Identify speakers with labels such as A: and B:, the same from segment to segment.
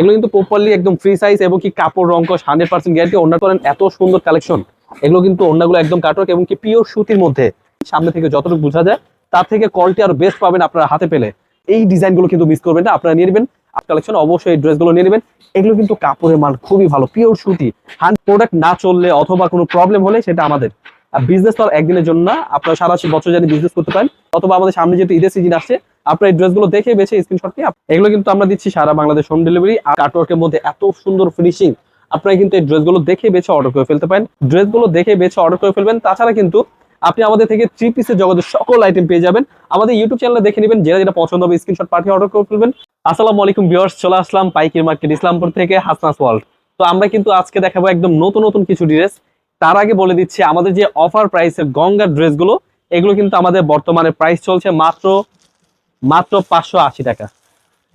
A: এগুলো কিন্তু প্রপারলি একদম ফ্রি সাইজ এবং কি কাপড় রঙ্কশ হান্ড্রেড পার্সেন্ট গ্যারান্টি অন্য করেন এত সুন্দর কালেকশন এগুলো কিন্তু অন্যগুলো একদম কাটক এবং কি পিওর সুতির মধ্যে। সামনে থেকে যতটুকু বোঝা যায়, তার থেকে কোয়ালিটি আর বেস্ট পাবেন আপনারা হাতে পেলে। এই ডিজাইনগুলো কিন্তু মিস করবেন না, আপনারা নিয়ে নেবেন। কালেকশন অবশ্যই ড্রেসগুলো নিয়ে নেবেন। এগুলো কিন্তু কাপড়ের মান খুবই ভালো পিওর সুতি। হ্যান্ড প্রোডাক্ট না চললে অথবা কোনো প্রবলেম হলে সেটা আমাদের। আর বিজনেস তো একদিনের জন্য না, আপনারা সারা বছর জানি বিজনেস করতে পারেন। অথবা আমাদের সামনে যেহেতু ঈদের সিজন আসছে আপনার এই ড্রেসগুলো দেখে বেছে স্ক্রিনশট নিয়ে এগুলো কিন্তু আমরা দিচ্ছি সারা বাংলাদেশ হোম ডেলিভারি আর কাটওয়ার্কের মধ্যে এত সুন্দর ফিনিশিং আপনারা কিন্তু এই ড্রেসগুলো দেখে বেছে অর্ডার করে ফেলতে পারেন। ড্রেসগুলো দেখে বেছে অর্ডার করে ফেলবেন। তাছাড়া কিন্তু আপনি আমাদের থেকে থ্রি পিসের জগতের সকল আইটেম পেয়ে যাবেন। আমাদের ইউটিউব চ্যানেলে দেখে নেবেন। যেটা যেটা পছন্দ হবে স্ক্রিনশট পাঠিয়ে অর্ডার করে ফেলবেন। আসসালামু আলাইকুম ভিউয়ার্স চলে আসলাম পাইকির মার্কেট ইসলামপুর থেকে হাসনাস ওয়ার্ল্ড তো আমরা কিন্তু আজকে দেখাবো একদম নতুন নতুন কিছু ড্রেস তার আগে বলে দিচ্ছি, আমাদের যে অফার প্রাইসের গঙ্গার ড্রেসগুলো এগুলো কিন্তু আমাদের বর্তমানে প্রাইস চলছে মাত্র মাত্র পাঁচশো আশি টাকা।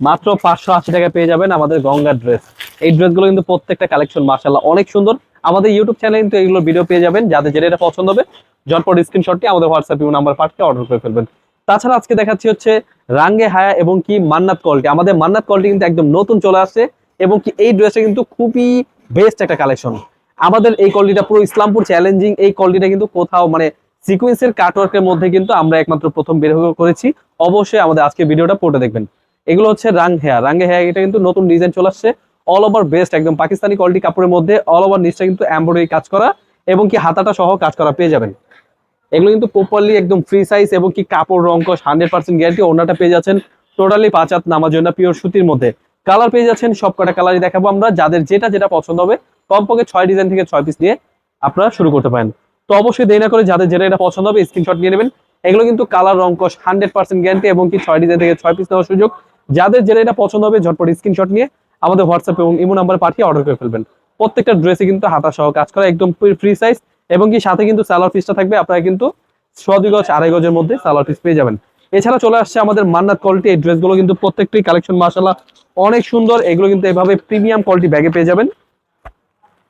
A: মাত্র পাঁচশো আশি টাকা পেয়ে যাবেন আমাদের গঙ্গার ড্রেস এই ড্রেসগুলো কিন্তু প্রত্যেকটা কালেকশন মার্শাল্লাহ অনেক সুন্দর। আমাদের ইউটিউব চ্যানেলে কিন্তু এগুলো ভিডিও পেয়ে যাবেন। যাদের যেটা এটা পছন্দ হবে জটপট স্ক্রিনশটটি আমাদের হোয়াটসঅ্যাপ ইউ নাম্বার পাঠিয়ে অর্ডার করে ফেলবেন। তাছাড়া আজকে দেখাচ্ছি হচ্ছে রাঙ্গে হায়া এবং কি মান্নাত কোয়ালিটি আমাদের মান্নাত কোয়ালিটি কিন্তু একদম নতুন চলে আসছে এবং কি এই ড্রেসটা কিন্তু খুবই বেস্ট একটা কালেকশন আমাদের এই কোয়ালিটিটা পুরো ইসলামপুর চ্যালেঞ্জিং এই কোয়ালিটিটা কিন্তু কোথাও মানে সিকুয়েন্সের কাটওয়ার্কের মধ্যে কিন্তু আমরা একমাত্র প্রথম বের করেছি। অবশ্যই আমাদের আজকে ভিডিওটা পড়ে দেখবেন। এগুলো হচ্ছে রাং হেয়ার রাঙ্গে হেয়ার এটা কিন্তু নতুন ডিজাইন চলে আসছে। অল ওভার বেস্ট একদম পাকিস্তানি কোয়ালিটি কাপড়ের মধ্যে অল ওভার নিচটা কিন্তু এমব্রয়ডারি কাজ করা এবং কি হাতাটা সহ কাজ করা পেয়ে যাবেন। এগুলো কিন্তু প্রপারলি একদম ফ্রি সাইজ এবং কি কাপড় রঙ্কশ হান্ড্রেড পার্সেন্ট গ্যারান্টি ওনাটা পেয়ে যাচ্ছেন। টোটালি পাঁচ হাত নামার জন্য পিওর সুতির মধ্যে। কালার পেয়ে যাচ্ছেন সব কটা কালারই দেখাবো আমরা। যাদের যেটা যেটা পছন্দ হবে, কমপক্ষে ছয় ডিজাইন থেকে ছয় পিস নিয়ে আপনারা শুরু করতে পারেন। তো অবশ্যই দেরি না করে যাদের যেটা এটা পছন্দ হবে স্ক্রিনশট নিয়ে নেবেন। এগুলো কিন্তু কালার রঙ্কশ হান্ড্রেড পার্সেন্ট গ্যারান্টি এবং কি ছয় ডিজাইন থেকে ছয় পিস নেওয়ার সুযোগ। যাদের যেটা এটা পছন্দ হবে, ঝটপট স্ক্রিনশট নিয়ে আমাদের হোয়াটসঅ্যাপ এবং ইমো নাম্বার পাঠিয়ে অর্ডার করে ফেলবেন। প্রত্যেকটা ড্রেসে কিন্তু হাতা সহ কাজ করা, একদম ফ্রি সাইজ এবং কি সাথে কিন্তু সালোয়ার পিসটা থাকবে, আপনারা কিন্তু ছ দুই গজ, আড়াই গজের মধ্যে সালোয়ার পিস পেয়ে যাবেন। এছাড়া চলে আসছে আমাদের মান্নাত কোয়ালিটি এই ড্রেসগুলো কিন্তু প্রত্যেকটি কালেকশন মাসাল্লাহ অনেক সুন্দর। এগুলো কিন্তু এভাবে প্রিমিয়াম কোয়ালিটি ব্যাগে পেয়ে যাবেন।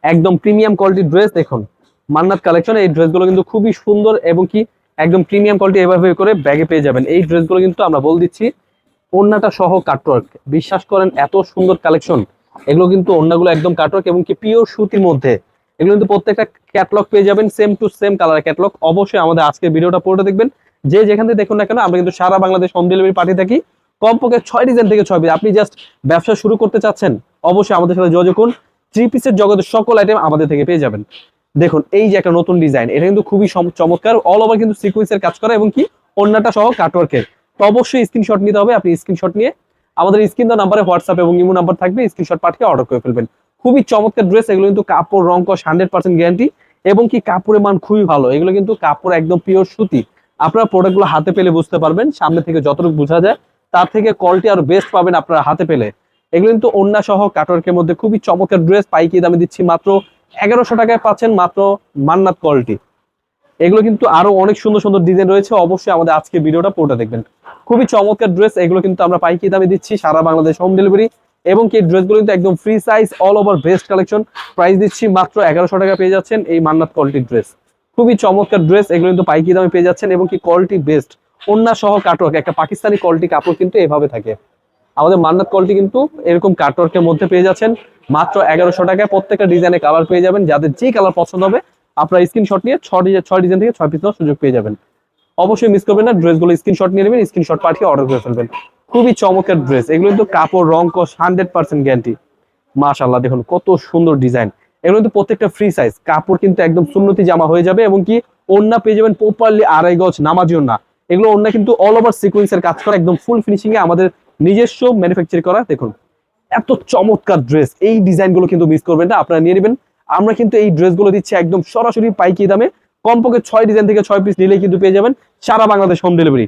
A: একদম প্রিমিয়াম কোয়ালিটির ড্রেস দেখুন। মান্নাত কালেকশন এই ড্রেসগুলো কিন্তু খুবই সুন্দর এবং কি একদম প্রিমিয়াম কোয়ালিটি এভাবে করে ব্যাগে পেয়ে যাবেন। এই ড্রেসগুলো কিন্তু আমরা বল দিচ্ছি ওন্নাটা সহ কাটওয়ার্ক বিশ্বাস করেন, এত সুন্দর কালেকশন এগুলো কিন্তু ওন্নাগুলো একদম কাটওয়ার্ক এবং কি পিওর সুতির মধ্যে। এগুলো কিন্তু প্রত্যেকটা ক্যাটলগ পেয়ে যাবেন same to same colour catalogue অবশ্যই আমাদের আজকে ভিডিওটা পড়ে দেখবেন। যে যেখান থেকে দেখুন না কেন, আমরা কিন্তু সারা বাংলাদেশ হোম ডেলিভারি পাঠিয়ে থাকি। কমপক্ষে ছয় ডিজাইন থেকে ছয় পিস আপনি জাস্ট ব্যবসা শুরু করতে চাচ্ছেন, অবশ্যই আমাদের সাথে যোগাযোগ করুন। থ্রি পিসের জগতের সকল আইটেম আমাদের থেকে পেয়ে যাবেন। দেখুন, এই যে একটা নতুন ডিজাইন এটা কিন্তু খুবই চমৎকার অল ওভার কিন্তু সিকুয়েন্সের কাজ করা এবং কি অন্যটা সহ কাটওয়ার্কের তো অবশ্যই স্ক্রিনশট নিতে হবে, আপনি স্ক্রিনশট নিয়ে আমাদের স্ক্রিন নাম্বারে হোয়াটসঅ্যাপ এবং ইমো নাম্বার থাকবে স্ক্রিনশট পাঠিয়ে অর্ডার করে ফেলবেন। খুবই চমৎকার ড্রেস এগুলো কিন্তু কাপড় রঙ্কশ হান্ড্রেড পার্সেন্ট গ্যারান্টি এবং কি কাপড়ের মান খুবই ভালো। এগুলো কিন্তু কাপড় একদম পিওর সুতি। আপনারা প্রোডাক্টগুলো হাতে পেলে বুঝতে পারবেন, সামনে থেকে যতটুকু বোঝা যায়, তার থেকে কোয়ালিটি আর বেস্ট পাবেন আপনারা হাতে পেলে। এগুলো কিন্তু অন্য সহ কাটওয়ার্কের মধ্যে খুবই চমৎকার ড্রেস পাইকি দামে দিচ্ছি মাত্র এগারোশো টাকায় পাচ্ছেন মাত্র মান্নাত কোয়ালিটি এগুলো কিন্তু আরও অনেক সুন্দর সুন্দর ডিজাইন রয়েছে। অবশ্যই আমাদের আজকে ভিডিওটা পুরোটা দেখবেন। খুবই চমৎকার ড্রেস এগুলো কিন্তু আমরা পাইকি দামে দিচ্ছি সারা বাংলাদেশ হোম ডেলিভারি এবং কি ড্রেসগুলো কিন্তু একদম free size all over best collection price দিচ্ছি মাত্র এগারোশো টাকা পেয়ে যাচ্ছেন এই মান্নাত কোয়ালিটির ড্রেস খুবই চমৎকার ড্রেস এগুলো কিন্তু পাইকি দামে পেয়ে যাচ্ছেন এবং কি কোয়ালিটি বেস্ট অন্য সহ কাটক একটা পাকিস্তানি কোয়ালিটি কাপড় কিন্তু এভাবে থাকে। আমাদের মান্নাত কোয়ালিটি কিন্তু এরকম কাটওয়ার্কের মধ্যে পেয়ে যাচ্ছেন। মাত্র এগারোশো টাকায় প্রত্যেকটা ডিজাইনে কালার পেয়ে যাবেন। যাদের যে কালার পছন্দ হবে, আপনার স্ক্রিনশট নিয়ে ছয় ডিজাইন ছয় ডিজাইন থেকে ছয় পিস সুযোগ পেয়ে যাবেন। অবশ্যই মিস করবেন না ড্রেসগুলো স্ক্রিনশট নিয়ে নেবেন স্ক্রিনশট পাঠিয়ে অর্ডার করে ফেলবেন। খুবই চমকের ড্রেস এগুলো কিন্তু কাপড়, রং, কস হান্ড্রেড পার্সেন্ট গ্যারান্টি মাশাল্লাহ দেখুন কত সুন্দর ডিজাইন এগুলো কিন্তু প্রত্যেকটা ফ্রি সাইজ কাপড় কিন্তু একদম সুন্নতি জামা হয়ে যাবে এবং কি ওন্না পেয়ে যাবেন প্রপারলি আড়াই গজ, নামাজি না এগুলো ওন্না কিন্তু অল ওভার সিকুয়েন্সের কাজ করা, একদম ফুল ফিনিশিং এ আমাদের নিজস্ব ম্যানুফ্যাকচার করা, দেখুন, এত চমৎকার ড্রেস এই ডিজাইনগুলো কিন্তু মিস করবেন না, আপনারা নিয়ে নেবেন। আমরা কিন্তু এই ড্রেসগুলো দিচ্ছি একদম সরাসরি পাইকি দামে। কমপক্ষে ছয় ডিজাইন থেকে ছয় পিস নিলেই কিন্তু পেয়ে যাবেন সারা বাংলাদেশ হোম ডেলিভারি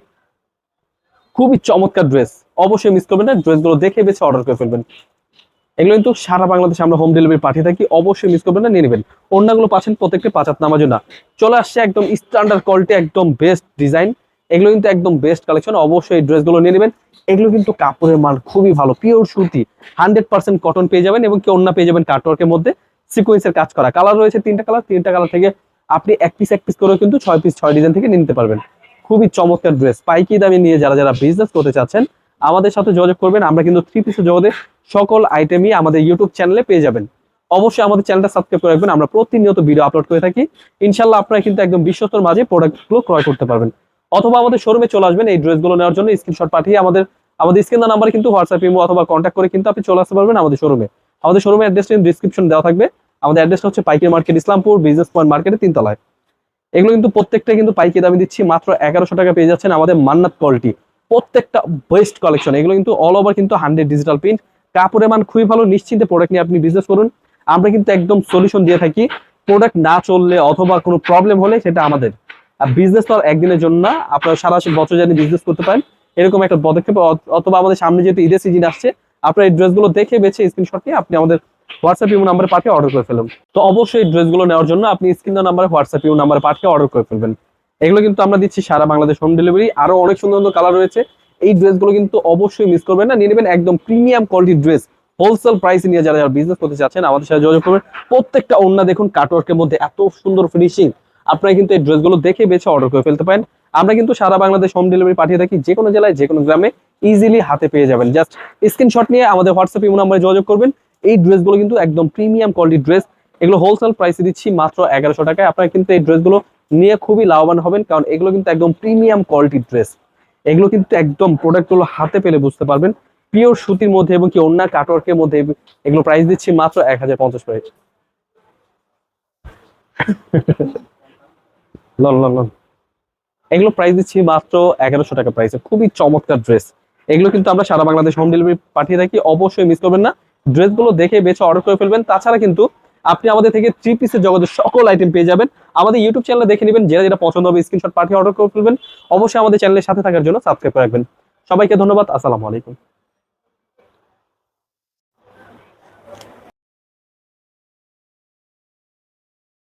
A: খুবই চমৎকার ড্রেস অবশ্যই মিস করবেন না ড্রেসগুলো দেখে বেছে অর্ডার করে ফেলবেন। এগুলো কিন্তু সারা বাংলাদেশে আমরা হোম ডেলিভারি পাঠিয়ে থাকি, অবশ্যই মিস করবেন না, নিয়ে নেবেন। অন্যগুলো পাচ্ছেন প্রত্যেকটি পাঁচাত নামার জন্য চলে আসছে একদম স্ট্যান্ডার্ড কোয়ালিটি একদম বেস্ট ডিজাইন এগুলো কিন্তু একদম বেস্ট কালেকশন অবশ্যই এই ড্রেসগুলো নিয়ে নেবেন। এগুলো কিন্তু কাপড়ের মান খুবই ভালো পিওর সুতি হান্ড্রেড পার্সেন্ট কটন পেয়ে যাবেন এবং কি অন্য পেয়ে যাবেন কাটওয়ার্কের মধ্যে সিকোয়েন্সের কাজ করা। কালার রয়েছে তিনটা কালার তিনটা কালার থেকে আপনি এক পিস এক পিস করেও কিন্তু ছয় পিস ছয় ডিজাইন থেকে নিতে পারবেন। খুবই চমৎকার ড্রেস পাইকি দামে নিয়ে যারা যারা বিজনেস করতে চাচ্ছেন, আমাদের সাথে যোগাযোগ করবেন। আমরা কিন্তু থ্রি পিসের জগতে সকল আইটেমই আমাদের ইউটিউব চ্যানেলে পেয়ে যাবেন। অবশ্যই আমাদের চ্যানেলটা সাবস্ক্রাইব করে রাখবেন। আমরা প্রতিনিয়ত ভিডিও আপলোড করে থাকি। ইনশাল্লাহ আপনারা কিন্তু একদম বিশ্বস্তর মাঝে প্রোডাক্টগুলো ক্রয় করতে পারবেন। অথবা আমাদের শোরুমে চলে আসবেন, এই ড্রেসগুলো নেওয়ার জন্য স্ক্রিনশট পাঠিয়ে আমাদের আমাদের স্ক্রিন নাম্বার কিন্তু হোয়াটসঅ্যাপ ইমো অথবা কন্ট্যাক্ট করে কিন্তু আপনি চলে আসতে পারবেন আমাদের শোরুমে আমাদের শোরুমের অ্যাড্রেসটা ডিসক্রিপশন দেওয়া থাকবে। আমাদের অ্যাড্রেসটা হচ্ছে পাইকারি মার্কেট ইসলামপুর বিজনেস পয়েন্ট মার্কেটের তিনতলায়। এগুলো কিন্তু প্রত্যেকটা কিন্তু পাইকারি দামে দিচ্ছি, মাত্র এগারোশো টাকা পেয়ে যাচ্ছেন আমাদের মান্নাত কোয়ালিটি প্রত্যেকটা বেস্ট কালেকশন এগুলো কিন্তু অল ওভার কিন্তু হান্ড্রেড ডিজিটাল প্রিন্ট কাপড়ের মান খুবই ভালো, নিশ্চিন্তে প্রোডাক্ট নিয়ে আপনি বিজনেস করুন। আমরা কিন্তু একদম সলিউশন দিয়ে থাকি। প্রোডাক্ট না চললে অথবা কোনো প্রবলেম হলে সেটা আমাদের। বিজনেস তো একদিনের জন্য না। আপনারা সারা বছর জানি বিজনেস করতে পারেন। এরকম একটা পদক্ষেপ অথবা আমাদের সামনে যেহেতু ঈদের সিজন আসছে, আপনার এই ড্রেসগুলো দেখে বেছে স্ক্রিনশট নিয়ে আপনি আমাদের হোয়াটসঅ্যাপ ইউ নাম্বারে পাঠিয়ে অর্ডার করে ফেলুন। তো অবশ্যই ড্রেসগুলো নেওয়ার জন্য আপনি স্ক্রিন নাম্বারে হোয়াটসঅ্যাপ ইউ নাম্বারে পাঠিয়ে অর্ডার করে ফেলবেন। এগুলো কিন্তু আমরা দিচ্ছি সারা বাংলাদেশ হোম ডেলিভারি আরও অনেক সুন্দর সুন্দর কালার রয়েছে। এই ড্রেসগুলো কিন্তু অবশ্যই মিস করবেন না। নিয়ে নেবেন একদম প্রিমিয়াম কোয়ালিটির ড্রেস হোলসেল প্রাইসে নিয়ে যারা যারা বিজনেস করতে চাচ্ছেন, আমাদের সাথে যোগাযোগ করবেন। প্রত্যেকটা অন্য দেখুন কাটওয়ার্কের মধ্যে এত সুন্দর ফিনিশিং আপনারা কিন্তু এই ড্রেসগুলো দেখে বেছে অর্ডার করে ফেলতে পারেন। আমরা কিন্তু সারা বাংলাদেশ হোম ডেলিভারি পাঠিয়ে থাকি যে কোনো জেলায়, যে কোনো গ্রামে ইজিলি হাতে পেয়ে যাবেন। জাস্ট স্ক্রিনশট নিয়ে আমাদের হোয়াটসঅ্যাপ ইমো নাম্বারে যোগাযোগ করবেন। এই ড্রেসগুলো কিন্তু একদম প্রিমিয়াম কোয়ালিটির ড্রেস এগুলো হোলসেল প্রাইসে দিচ্ছি মাত্র এগারোশো টাকায়। আপনারা কিন্তু এই ড্রেসগুলো নিয়ে খুবই লাভবান হবেন, কারণ এগুলো কিন্তু একদম প্রিমিয়াম কোয়ালিটির ড্রেস এগুলো কিন্তু একদম প্রোডাক্টগুলো হাতে পেলে বুঝতে পারবেন। পিওর সুতির মধ্যে এবং কি অন্য কাটওয়ার্কের মধ্যে এগুলো প্রাইস দিচ্ছি মাত্র এক হাজার পঞ্চাশ এগুলো প্রাইস দিচ্ছি মাত্র এগারোশো টাকা প্রাইসে খুবই চমৎকার ড্রেস এগুলো কিন্তু আমরা সারা বাংলাদেশ হোম ডেলিভারি পাঠিয়ে থাকি। অবশ্যই মিস করবেন না। ড্রেসগুলো দেখে বেছে অর্ডার করে ফেলবেন। তাছাড়া কিন্তু আপনি আমাদের থেকে থ্রি পিসের জগতের সকল আইটেম পেয়ে যাবেন। আমাদের ইউটিউব চ্যানেলে দেখে নেবেন। যেটা যেটা পছন্দ হবে স্ক্রিনশট পাঠিয়ে অর্ডার করে ফেলবেন। অবশ্যই আমাদের চ্যানেলের সাথে থাকার জন্য সাবস্ক্রাইব করে রাখবেন। সবাইকে ধন্যবাদ। আসসালামু আলাইকুম।